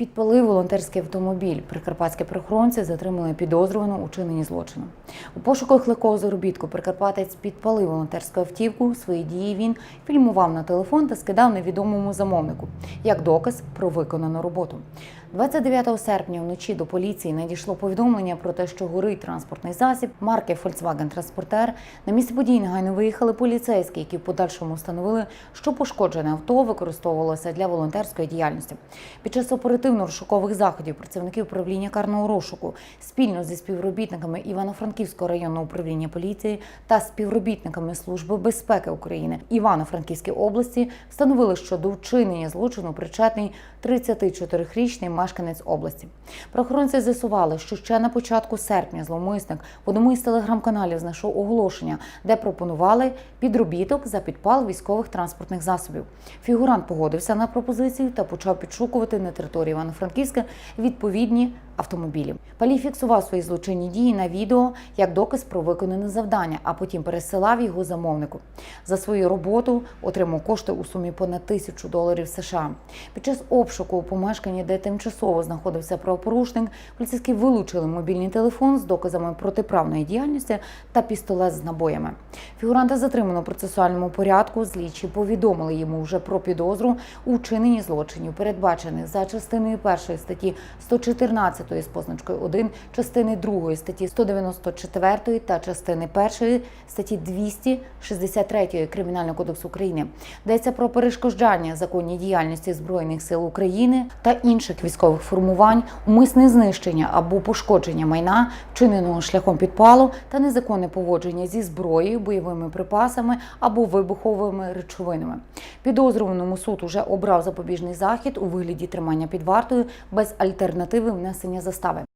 Підпалив волонтерський автомобіль. Прикарпатські прихоронці затримали підозрювану у чиненні злочину. У пошуках легкого заробітку Прикарпатець підпалив волонтерську автівку. Свої дії він фільмував на телефон та скидав невідомому замовнику як доказ про виконану роботу. 29 серпня вночі до поліції надійшло повідомлення про те, що горить транспортний засіб марки Volkswagen Транспортер. На місце події негайно виїхали поліцейські, які в подальшому встановили, що пошкоджене авто використовувалося для волонтерської діяльності. Під час оперативно-розшукових заходів працівники управління карного розшуку спільно зі співробітниками Івано-Франківського районного управління поліції та співробітниками Служби безпеки України Івано-Франківської області встановили, що до вчинення злочину причетний 34-річний мешканець області. Правоохоронці з'ясували, що ще на початку серпня зловмисник в одному із телеграм-каналів знайшов оголошення, де пропонували підробіток за підпал військових транспортних засобів. Фігурант погодився на пропозицію та почав підшукувати на території Івано-Франківська відповідні автомобілі. Палій фіксував свої злочинні дії на відео як доказ про виконане завдання, а потім пересилав його замовнику. За свою роботу отримав кошти у сумі понад тисячу доларів США. Під час обшуку у помешканні, де тимчасово знаходився правопорушник, поліцейські вилучили мобільний телефон з доказами протиправної діяльності та пістолет з набоями. Фігуранта затримано в процесуальному порядку. Слідчі повідомили йому вже про підозру у вчиненні злочинів, передбачених за частиною першої статті 114 з позначкою 1, частини 2 статті 194 та частини 1 статті 263 Кримінального кодексу України. Йдеться про перешкоджання законній діяльності збройних сил України та інших військових формувань, умисне знищення або пошкодження майна, вчиненого шляхом підпалу та незаконне поводження зі зброєю, бойовими припасами або вибуховими речовинами. Підозрюваному суд уже обрав запобіжний захід у вигляді тримання під вартою без альтернативи внесення zlecenie z zestawem.